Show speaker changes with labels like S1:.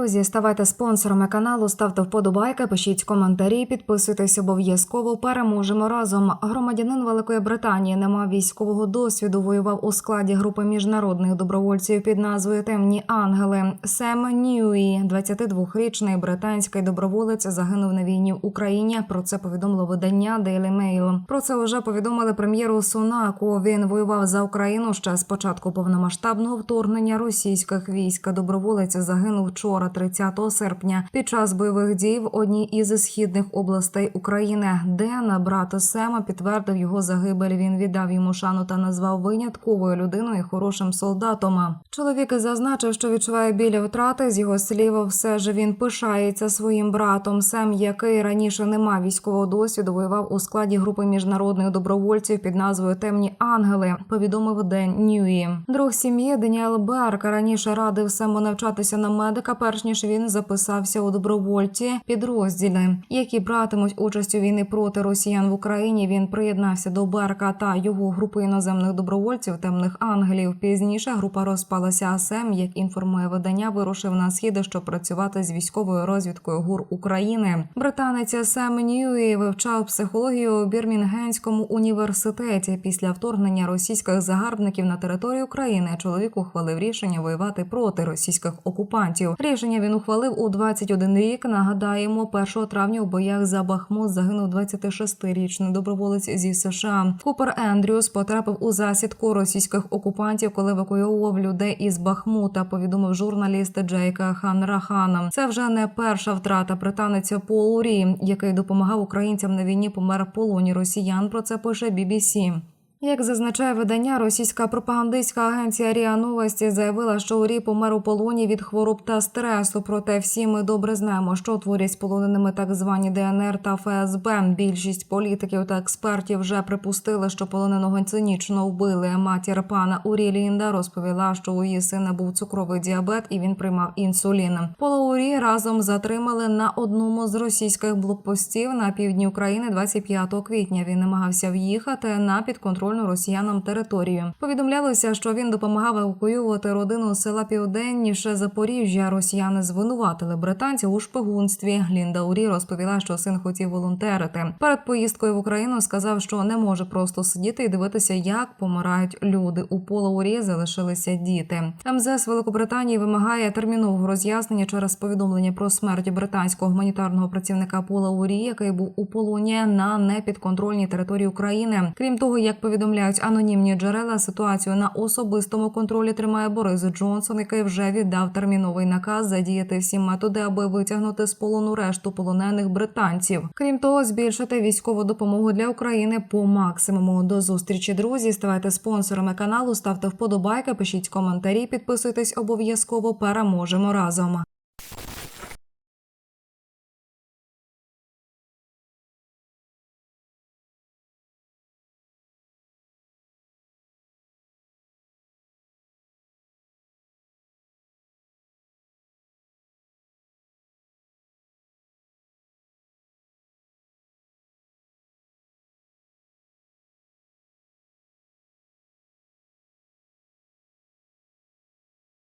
S1: Друзі, ставайте спонсорами каналу, ставте вподобайки, пишіть коментарі, підписуйтесь обов'язково. Переможемо разом. Громадянин Великої Британії не мав військового досвіду. Воював у складі групи міжнародних добровольців під назвою Темні Ангели. Сем Ньюї, 22-річний британський доброволець, загинув на війні в Україні. Про це повідомило видання Daily Mail. Про це вже повідомили прем'єру Сунаку. Він воював за Україну ще з початку повномасштабного вторгнення російських військ. Доброволець загинув вчора, 30 серпня, під час бойових дій в одній із східних областей України. Ден, брат Сема, підтвердив його загибель. Він віддав йому шану та назвав винятковою людиною хорошим солдатом. Чоловік зазначив, що відчуває біля втрати. З його слів, все ж він пишається своїм братом. Сем, який раніше не мав військового досвіду, воював у складі групи міжнародних добровольців під назвою Темні Ангели. Повідомив Ден Ньюї. Друг сім'ї Деніел Берк раніше радив Сему навчатися на медика, перш ніж він записався у добровольці підрозділи, які братимуть участь у війни проти росіян в Україні. Він приєднався до Берка та його групи іноземних добровольців темних ангелів. Пізніше група розпалася. А Сем, як інформує видання, вирушив на схід, щоб працювати з військовою розвідкою ГУР України. Британець Сем Ньюї вивчав психологію у Бірмінгенському університеті. Після вторгнення російських загарбників на територію України чоловік ухвалив рішення воювати проти російських окупантів. Рішення він ухвалив у 21 рік. Нагадаємо, 1 травня у боях за Бахмут загинув 26-річний доброволець зі США. Купер Ендрюс потрапив у засідку російських окупантів, коли евакуював людей із Бахмута. Повідомив журналіст Джейка Ханрахана. Це вже не перша втрата британеця Пол Рі, який допомагав українцям на війні, помер в полоні росіян. Про це пише BBC. Як зазначає видання, російська пропагандистська агенція Ріа Новості заявила, що Урі помер у полоні від хвороб та стресу. Проте всі ми добре знаємо, що творять з полоненими так звані ДНР та ФСБ. Більшість політиків та експертів вже припустили, що полоненого цинічно вбили. Матір пана Урі Лінда розповіла, що у її сина був цукровий діабет і він приймав інсулін. Пола Урі разом затримали на одному з російських блокпостів на півдні України 25 квітня. Він намагався в'їхати на підконтрольну росіянам територію. Повідомлялося, що він допомагав евакуювати родину з села Південніше Запоріжжя. Росіяни звинуватили британців у шпигунстві. Лінда Урі розповіла, що син хотів волонтерити. Перед поїздкою в Україну сказав, що не може просто сидіти і дивитися, як помирають люди. У пола Урі залишилися діти. МЗС Великобританії вимагає термінового роз'яснення через повідомлення про смерть британського гуманітарного працівника Пола Урі, який був у полоні на непідконтрольній території України. Крім того, як повідомляють анонімні джерела, ситуацію на особистому контролі тримає Борис Джонсон, який вже віддав терміновий наказ задіяти всі методи, аби витягнути з полону решту полонених британців. Крім того, збільшити військову допомогу для України по максимуму. До зустрічі, друзі. Ставайте спонсорами каналу, ставте вподобайки, пишіть коментарі, підписуйтесь обов'язково. Переможемо разом.